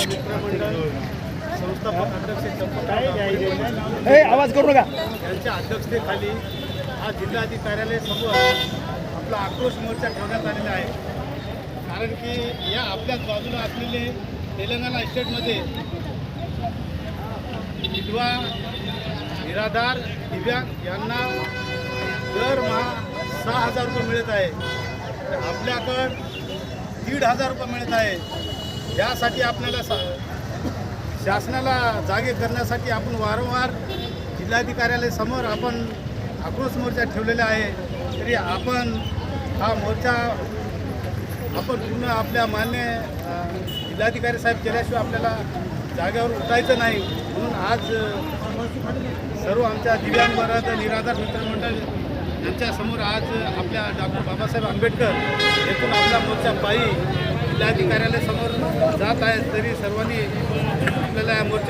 मित्रमंडळ संस्थापक अध्यक्ष आवाज करू नका. यांच्या अध्यक्षतेखाली आज जिल्हाधिकारी कार्यालय समोर आपला आक्रोश मोर्चा ठेवण्यात आलेला आहे. कारण की या आपल्याच बाजूला असलेले तेलंगणा स्टेटमध्ये विधवा निराधार दिव्यांग यांना दरमहा सहा हजार रुपये मिळत आहे. तर आपल्याकडं दीड हजार रुपये मिळत आहे. यासाठी आपल्याला सा शासनाला जागे करण्यासाठी आपण वारंवार जिल्हाधिकाऱ्यालयासमोर आपण आक्रोश मोर्चा ठेवलेला आहे. तरी आपण हा मोर्चा आपण पूर्ण आपल्या मान्य जिल्हाधिकारी साहेब केल्याशिवाय आपल्याला जागेवर उठायचं नाही. म्हणून आज सर्व आमच्या दिव्यांग वरात निराधार मित्रमंडळ यांच्यासमोर आज आपल्या डॉक्टर बाबासाहेब आंबेडकर येथून आपला मोर्चा पायी जिल्हाधिकाऱ्यालयासमोर जात आहेत. तरी सर्वांनी आपल्याला या मोर्चा